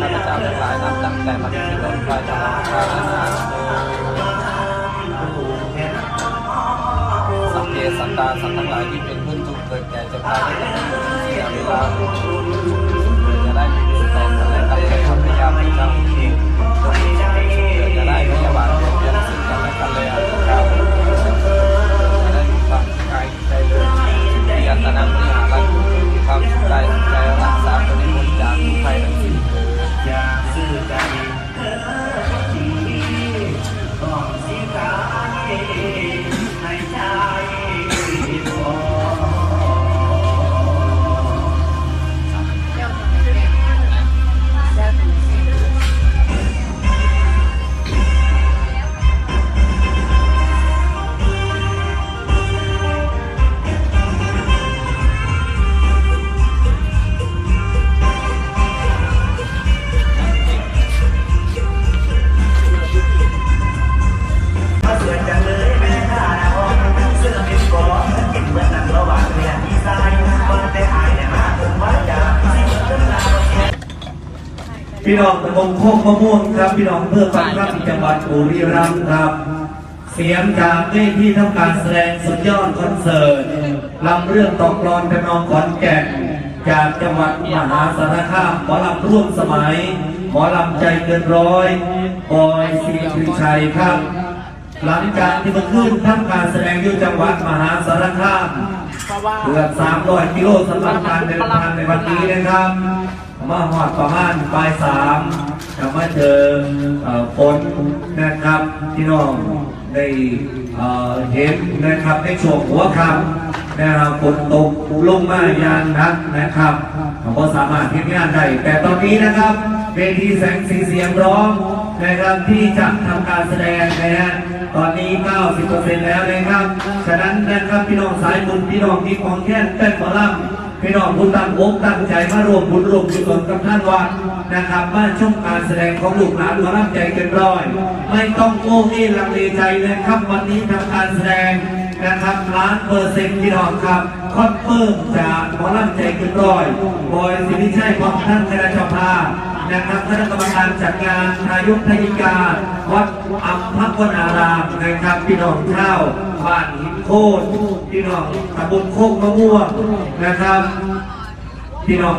ข้าพเจ้าทั้งหลายนับตั้งแต่บัดนี้เป็นต้นไปตลอดกาลนานสัพเพสัตตาสัตว์ทั้งหลายที่เป็นเพื่อนทุกเกิดแก่เจ็บตายได้ตั้งแต่เสียเวลาเพี่น้องตะบงโคกมะม่วงครับ พี่น้องเพื่อฟังครับที่จังหวัดบุรีรัมย์ครับ เสียงจากเวทีทำการแสดงสุดยอดคอนเสิร์ตลำเรื่องตอกกลอนเป็นนองขอนแก่นจากจังหวัดมหาสารคามหมอลำร่วมสมัยหมอลำใจเกินร้อยบอยศรีปรีชัยครับ หลังจากที่เมื่อคืนทำการแสดงอยู่จังหวัดมหาสารคาม เกือบ300กิโลสำหรับการเดินทางในวันนี้นะครับ มาหอดประมาณปลายสามจะมาเจอฝนนะครับที่น้องได้เห็นนะครับในช่วงหัวค่ำนะครับฝนตกลงมาอย่างนักนะครับเราก็สามารถเห็นงานได้แต่ตอนนี้นะครับเวทีแสงสีเสียงร้องนะครับที่จะทำการแสดงนะฮะตอนนี้ 90%แล้วนะครับ นะครับ พี่น้องสายบุญพี่น้องที่ของแค่นเต้นบอลำพี่น้องผู้ตั้งอกตั้งใจมารวมบุญรวมกุศลกับท่านวัดนะครับมาชมการแสดงของลูกหลานหมอลำใจเกินร้อย ไม่ต้องโง่เง่ลังเลใจเลยครับวันนี้ทำการแสดง นะครับล้านเปอร์เซ็นต์พี่น้องครับคอนเฟิร์มจากหมอลำใจเกินร้อยบอยสิริชัยพร้อมท่านคณะเจ้าภาพนะครับคณะกรรมการจัดงานนายกทยิกา วัดอัมพวนารามนะครับพี่น้องเช่าบ้านหินโคนพี่น้องตำบลโคกมะม่วงนะครับพี่น้อง